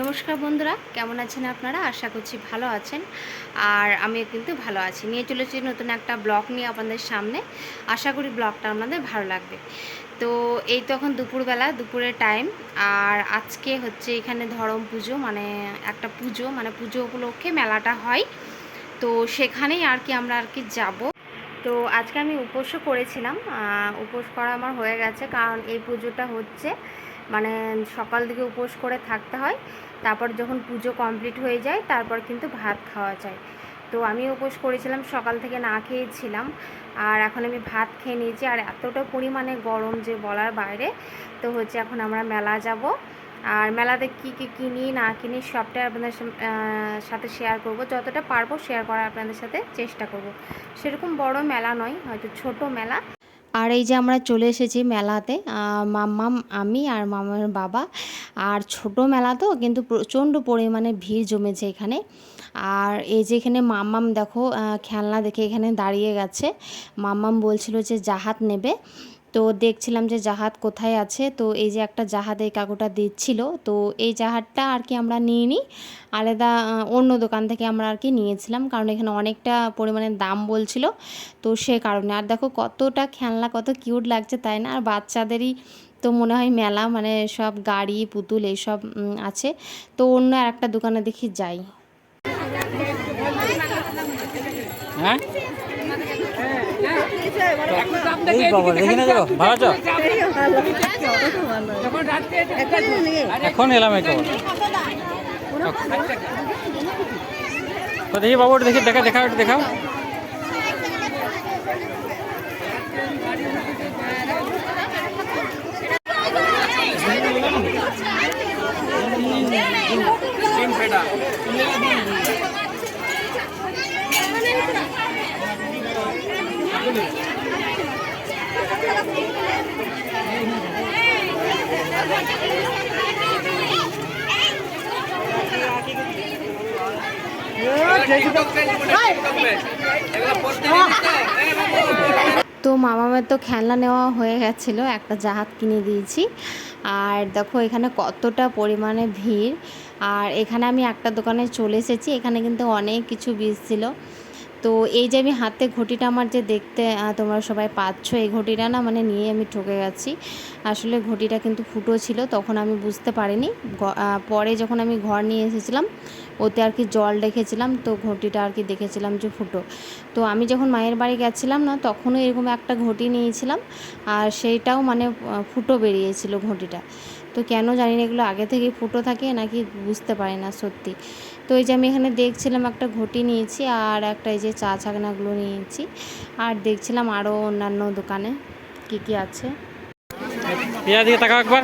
নমস্কার বন্ধুরা, কেমন আছেন আপনারা? আশা করছি ভালো আছেন। আর আমিও কিন্তু ভালো আছি। নিয়ে চলেছি নতুন একটা ব্লগ নিয়ে আপনাদের সামনে। আশা করি ব্লগটা আপনাদের ভালো লাগবে। তো এই তো এখন দুপুরবেলা দুপুরের টাইম আর আজকে হচ্ছে এখানে ধরম পুজো মানে একটা পুজো মানে পুজো উপলক্ষে মেলাটা হয়। তো সেখানেই আর কি আমরা আর কি যাব। তো আজকে আমি উপোসও করেছিলাম। উপোস করা আমার হয়ে গেছে, কারণ এই পুজোটা হচ্ছে মানে সকাল থেকে উপোস করে থাকতে হয়। তারপর যখন পুজো কমপ্লিট হয়ে যায়, তারপর কিন্তু ভাত খাওয়া যায়। তো আমি উপোস করেছিলাম, সকাল থেকে না খেয়েছিলাম আর এখন আমি ভাত খেয়ে নিয়েছি। আর এতটা পরিমাণে গরম যে বলার বাইরে, তো হচ্ছে এখন আমরা মেলা যাব। আর মেলাতে কী কী কিনি, না কিনি সবটাই আপনাদের সাথে শেয়ার করব। যতটা পারব শেয়ার করার আপনাদের সাথে চেষ্টা করব। সেরকম বড় মেলা নয়, হয়তো ছোট মেলা। আর এই যে আমরা চলে এসেছি মেলাতে মাম্মাম, আমি আর মামার বাবা। আর ছোট মেলা তো, কিন্তু প্রচণ্ড পরিমাণে ভিড় জমেছে এখানে। আর এই যে এখানে মাম্মাম দেখো খেলনা দেখে এখানে দাঁড়িয়ে গেছে। মাম্মাম বলছিল যে জাহাত নেবে। তো দেখছিলাম যে জাহাজ কোথায় আছে। তো এই যে একটা জাহাজ এই কাকুটা দিচ্ছিল। তো এই জাহাজটা আর কি আমরা নিয়ে নিই আলাদা অন্য দোকান থেকে আমরা আর কি নিয়েছিলাম। কারণ এখানে অনেকটা পরিমাণে দাম বলছিল তো সে কারণে। আর দেখো কতটা খেলনা, কত কিউট লাগছে তাই না? আর বাচ্চাদেরই তো মনে হয় মেলা মানে সব গাড়ি, পুতুল এইসব আছে। তো অন্য আর একটা দোকানে দেখি যাই। হ্যাঁ? এই বাবা দেখি না যাব ভালো আছো এখন এলাম একবার তো দেখি বাবু ওটা দেখি দেখা দেখা ওটা দেখাও। তো মামামের তো খেলনা নেওয়া হয়ে গেছিল, একটা জাহাজ কিনে দিয়েছি। আর দেখো, এখানে কতটা পরিমাণে ভিড়। আর এখানে আমি একটা দোকানে চলে এসেছি, এখানে কিন্তু অনেক কিছু বীজ ছিল। তো এই যে আমি হাতে ঘটিটা আমার যে দেখতে তোমরা সবাই পাচ্ছ, এই ঘটিটা না মানে নিয়ে আমি ঠকে গেছি। আসলে ঘটিটা কিন্তু ফুটো ছিল, তখন আমি বুঝতে পারিনি। পরে যখন আমি ঘর নিয়ে এসেছিলাম, ওতে আর কি জল রেখেছিলাম, তো ঘটিটা আর কি দেখেছিলাম যে ফুটো। তো আমি যখন মায়ের বাড়ি গেছিলাম না, তখনও এরকম একটা ঘটি নিয়েছিলাম, আর সেইটাও মানে ফুটো বেরিয়েছিল ঘটিটা। তো কেন জানি না এগুলো আগে থেকেই ফুটো থাকে, নাকি বুঝতে পারি না সত্যি। তো এই যে আমি এখানে দেখছিলাম একটা ঘটি নিয়েছি আর একটা এই যে চা ছাগনাগুলো নিয়েছি। আর দেখছিলাম আরও অন্যান্য দোকানে কি কি আছে। পিয়া, দিকে তাকাও একবার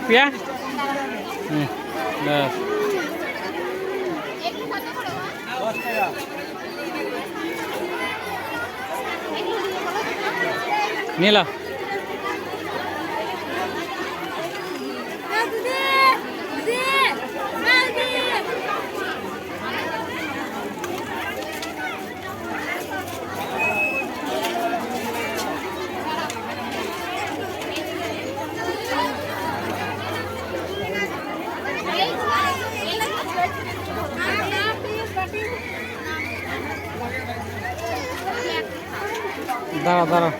দাঁড়াও দাঁড়াও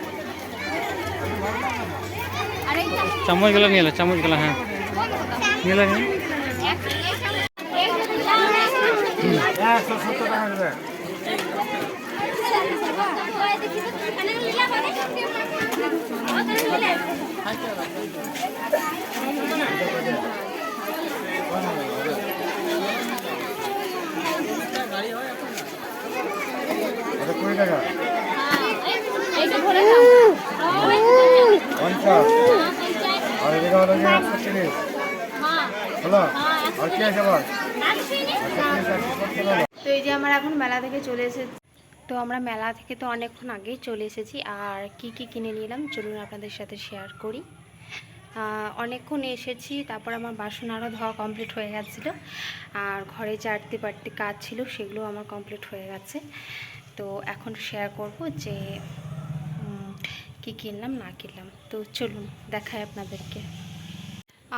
চামচগুলো নিয়ে এলো চামচগুলো হ্যাঁ। নিয়ে এলো টাকা। আর হলো হলো আর কি আছে তো এই যে আমরা এখন মেলা থেকে চলে এসেছি তো আমরা মেলা থেকে তো অনেকক্ষণ আগেই চলে এসেছি, আর কি কি কিনে নিলাম চলুন আপনাদের সাথে শেয়ার করি। অনেকক্ষণ এসেছি, তারপর আমার বাসন আরও ধোয়া কমপ্লিট হয়ে গেছিল, আর ঘরে চারটি পাটটি কাজ ছিল, সেগুলো আমার কমপ্লিট হয়ে গেছে। তো এখন শেয়ার করব যে কি কিনলাম, না কিনলাম। তো চলুন, দেখাই আপনাদেরকে।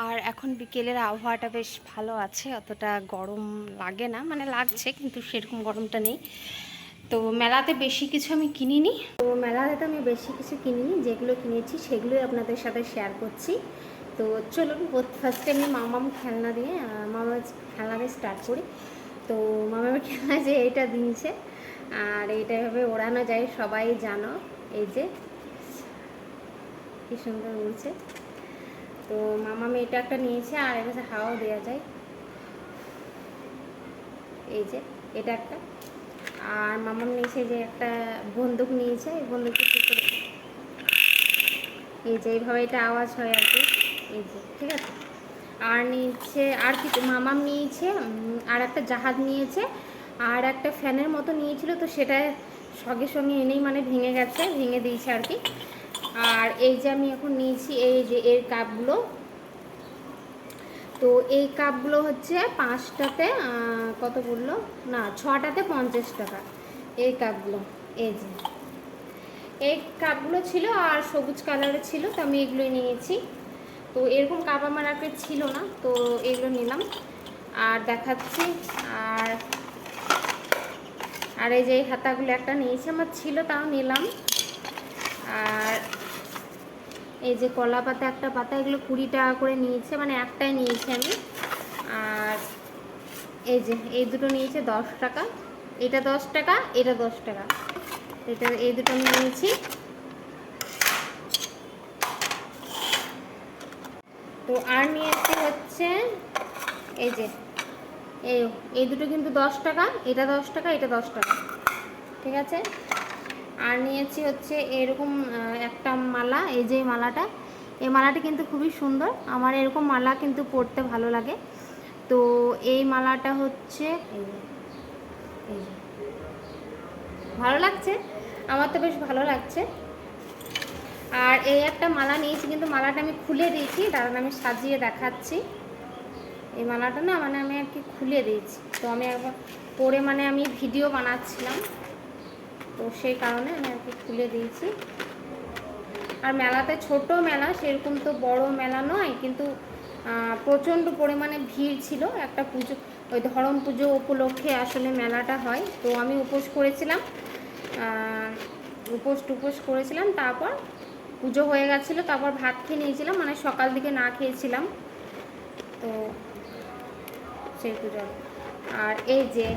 আর এখন বিকেলের আবহাওয়াটা বেশ ভালো আছে, অতটা গরম লাগে না মানে লাগছে, কিন্তু সেরকম গরমটা নেই। তো মেলাতে বেশি কিছু আমি কিনিনি। তো মেলাতে তো আমি বেশি কিছু কিনিনি, যেগুলো কিনেছি সেগুলোই আপনাদের সাথে শেয়ার করছি। তো চলুন ফার্স্টে আমি মামাম খেলনা দিয়ে মামার খেলনা দিয়ে স্টার্ট করি। তো মামার খেলনা যে এইটা দিয়েছে, আর এইটা এভাবে ওড়ানো যায়, সবাই জানো, এই যে কি সুন্দর উড়ছে তো মামা মেয়েটা একটা নিয়েছে, আর এর কাছে হাওয়াও দেওয়া যায়। এই যে, এটা একটা। আর মামাম নিয়েছে যে একটা বন্দুক নিয়েছে, এই বন্দুকটা কি এই যে, এইভাবে এটা আওয়াজ হয় আর কি। এই যে, ঠিক আছে? আর নিয়েছে আর কিছু মামাম নিয়েছে আর একটা জাহাজ নিয়েছে, আর একটা ফ্যানের মতো নিয়েছিল, তো সেটা সঙ্গে সঙ্গে এনেই মানে ভেঙে গেছে, ভেঙে দিয়েছে আর কি। আর এই যে আমি এখন নিয়েছি এই যে এর কাপগুলো। তো এই কাপগুলো হচ্ছে পাঁচটাতে কত বলল? না, ছটাতে পঞ্চাশ টাকা। এই কাপগুলো, এই যে। এই কাপগুলো ছিল আর সবুজ কালারের ছিল, তো আমি এগুলোই নিয়েছি। তো এরকম কাপ আমার আগে ছিল না, তো এগুলো নিলাম। আর দেখাচ্ছি, আর আর এই যে এই হাতাগুলো একটা নিয়েছি, আমার ছিল, তাও নিলাম। আর এই যে কলা পাতা, একটা পাতা, এগুলো কুড়ি টাকা করে নিয়েছে মানে একটাই নিয়েছি আমি। আর এই যে, এই দুটো নিয়েছে দশ টাকা। এটা দশ টাকা, এটা দশ টাকা। এটা, এই দুটো আমি নিয়েছি। তো আর নিয়েছি হচ্ছে, এই যে, এই এই দুটো কিন্তু দশ টাকা, এটা দশ টাকা, এটা দশ টাকা। ঠিক আছে? আর নিয়েছি হচ্ছে এরকম একটা মালা। এই যে মালাটা, এই মালাটা কিন্তু খুবই সুন্দর। আমার এরকম মালা কিন্তু পরতে ভালো লাগে। তো এই মালাটা হচ্ছে। ভালো লাগছে? আমার তো বেশ ভালো লাগছে। আর এই একটা মালা নিয়েছি, কিন্তু মালাটা আমি খুলে দিয়েছি দাঁড়ান আমি সাজিয়ে দেখাচ্ছি। এই মালাটা না মানে আমি আর কি খুলে দিয়েছি। তো আমি একবার পরে মানে আমি ভিডিও বানাচ্ছিলাম। তো সেই কারণে আমি আর কি খুলে দিয়েছি। আর মেলাতে ছোট মেলা সেরকম তো বড় মেলা নয় কিন্তু প্রচণ্ড পরিমাণে ভিড় ছিল। একটা পুজো ওই ধরম পুজো উপলক্ষে আসলে মেলাটা হয়। তো আমি উপোস করেছিলাম উপোস টুপোস করেছিলাম তারপর পুজো হয়ে গেছিল তারপর ভাত খেয়ে নিয়েছিলাম মানে সকাল দিকে না খেয়েছিলাম। তো সেই পুজো। আর এই যে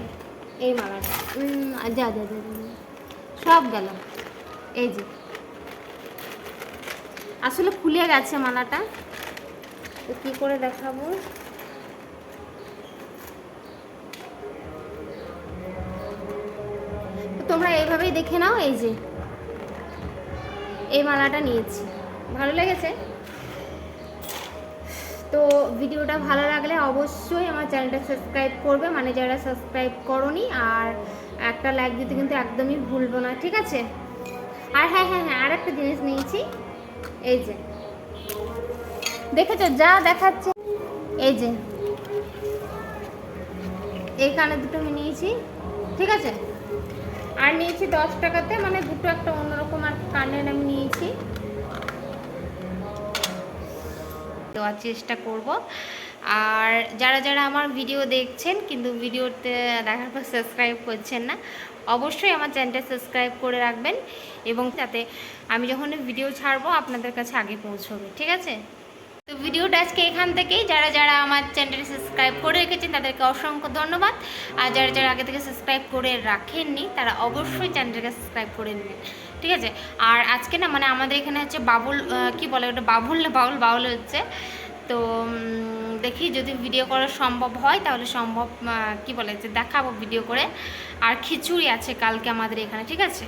এই মালাটা। যা যা, যা। সব গেল। এই যে। আসলে খুলে গেছে মালাটা। তো কী করে দেখাবো? তোমরা এইভাবেই দেখে নাও, এই যে। এই মালাটা নিয়েছি। ভালো লেগেছে? তো ভিডিওটা ভালো লাগলে অবশ্যই আমার চ্যানেলটা সাবস্ক্রাইব করবে। মানে যারা সাবস্ক্রাইব করনি, আর একটা লাইক দিতে কিন্তু একদমই ভুলবো না, ঠিক আছে? আর হ্যাঁ হ্যাঁ হ্যাঁ আর একটা জিনিস নিয়েছি। এই যে। দেখেছ, যা দেখাচ্ছে, এই যে। এই কানে দুটো আমি নিয়েছি, ঠিক আছে? আর নিয়েছি দশ টাকাতে মানে দুটো একটা অন্যরকম আর কানের আমি নিয়েছি। দেওয়ার চেষ্টা করব। আর যারা যারা আমার ভিডিও দেখছেন, কিন্তু ভিডিওতে দেখার পর সাবস্ক্রাইব করছেন না, অবশ্যই আমার চ্যানেলটা সাবস্ক্রাইব করে রাখবেন এবং তাতে আমি যখন ভিডিও ছাড়বো, আপনাদের কাছে আগে পৌঁছবে, ঠিক আছে? তো ভিডিওটা আজকে এখান থেকেই। যারা যারা আমার চ্যানেলটা সাবস্ক্রাইব করে রেখেছেন, তাদেরকে অসংখ্য ধন্যবাদ। আর যারা যারা আগে থেকে সাবস্ক্রাইব করে রাখেননি, তারা অবশ্যই চ্যানেলটাকে সাবস্ক্রাইব করে নেবেন, ঠিক আছে? আর আজকে না মানে আমাদের এখানে হচ্ছে বাবুল কি বলে ওটা? বাবুল না, বাউল? বাউল হচ্ছে। তো দেখি যদি ভিডিও করা সম্ভব হয়, তাহলে সম্ভব কি বলে যে দেখাবো ভিডিও করে। আর খিচুড়ি আছে কালকে আমাদের এখানে, ঠিক আছে?